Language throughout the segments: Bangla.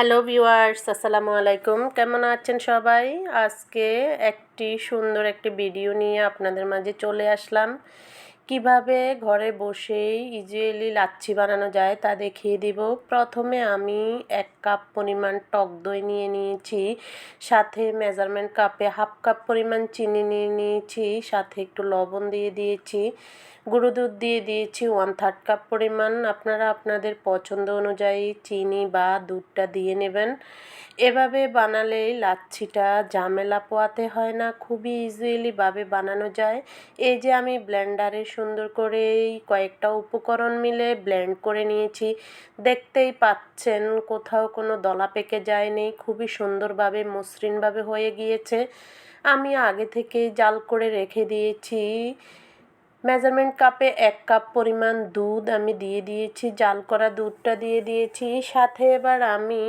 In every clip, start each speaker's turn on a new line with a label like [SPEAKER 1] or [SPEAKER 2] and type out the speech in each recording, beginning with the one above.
[SPEAKER 1] হ্যালো ভিউয়ার্স, আসসালামু আলাইকুম। কেমন আছেন সবাই? আজকে একটি সুন্দর একটি ভিডিও নিয়ে আপনাদের মাঝে চলে আসলাম। কীভাবে ঘরে বসেই ইজিলি লাচ্ছি বানানো যায় তা দেখিয়ে দিব। প্রথমে আমি এক কাপ পরিমাণ টক দই নিয়ে নিয়েছি, সাথে মেজারমেন্ট কাপে হাফ কাপ পরিমাণ চিনি নিয়ে নিয়েছি, সাথে একটু লবণ দিয়ে দিয়েছি, গুঁড়ো দুধ দিয়ে দিয়েছি ওয়ান থার্ড কাপ পরিমাণ। আপনারা আপনাদের পছন্দ অনুযায়ী চিনি বা দুধটা দিয়ে নেবেন। এভাবে বানালেই লাচ্ছিটা ঝামেলা পোয়াতে হয় না, খুবই ইজিলিভাবে বানানো যায়। এই যে আমি ব্লেন্ডারে সুন্দর করে কয়েকটা উপকরণ মিলে ব্লেন্ড করে নিয়েছি। দেখতেই পাচ্ছেন কোথাও কোনো দলা পেকে যায়নি, খুবই সুন্দরভাবে, মসৃণভাবে হয়ে গিয়েছে। আমি আগে থেকেই জাল করে রেখে দিয়েছি। মেজারমেন্ট কাপে এক কাপ পরিমাণ দুধ আমি দিয়ে দিয়েছি, জাল করা দুধটা দিয়ে দিয়েছি। সাথে এবার আমি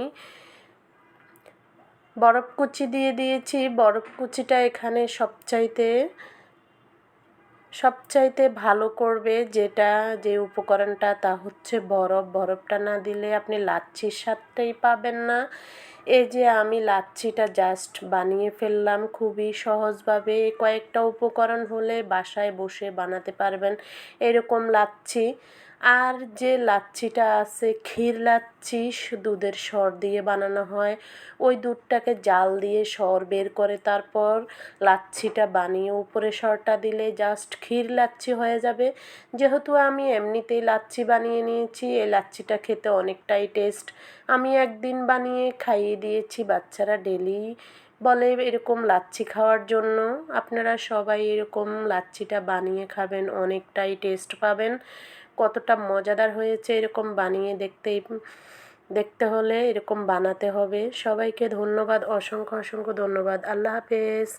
[SPEAKER 1] বরফ কুচি দিয়ে দিয়েছি। বরফ কুচিটা এখানে সবচাইতে সবচাইতে ভালো করবে যেটা, যে উপকরণটা তা হচ্ছে বরফ। বরফটা না দিলে আপনি লাচ্ছির স্বাদটাই পাবেন না। এই যে আমি লাচ্ছিটা জাস্ট বানিয়ে ফেললাম, খুবই সহজভাবে কয়েকটা উপকরণ হলে বাসায় বসে বানাতে পারবেন এরকম লাচ্ছি। আর যে লাচ্ছিটা আছে, ক্ষীর লাচ্ছি দুধের সর দিয়ে বানানো হয়। ওই দুধটাকে জাল দিয়ে সর বের করে তারপর লাচ্ছিটা বানিয়ে উপরে সরটা দিলে জাস্ট ক্ষীর লাচ্ছি হয়ে যাবে। যেহেতু আমি এমনিতেই লাচ্ছি বানিয়ে নিয়েছি, এই লাচ্ছিটা খেতে অনেকটাই টেস্ট আমি একদিন বানিয়ে খাইয়ে দিয়েছি বাচ্চারা ডেলি বলে এরকম লাচ্ছি খাওয়ার জন্য। আপনারা সবাই এরকম লাচ্ছিটা বানিয়ে খাবেন, অনেকটাই টেস্ট পাবেন। কতটা মজাদার হয়েছে এরকম বানিয়ে দেখতে দেখতে হলে এরকম বানাতে হবে। সবাইকে ধন্যবাদ, অসংখ্য অসংখ্য ধন্যবাদ। আল্লাহ হাফেজ।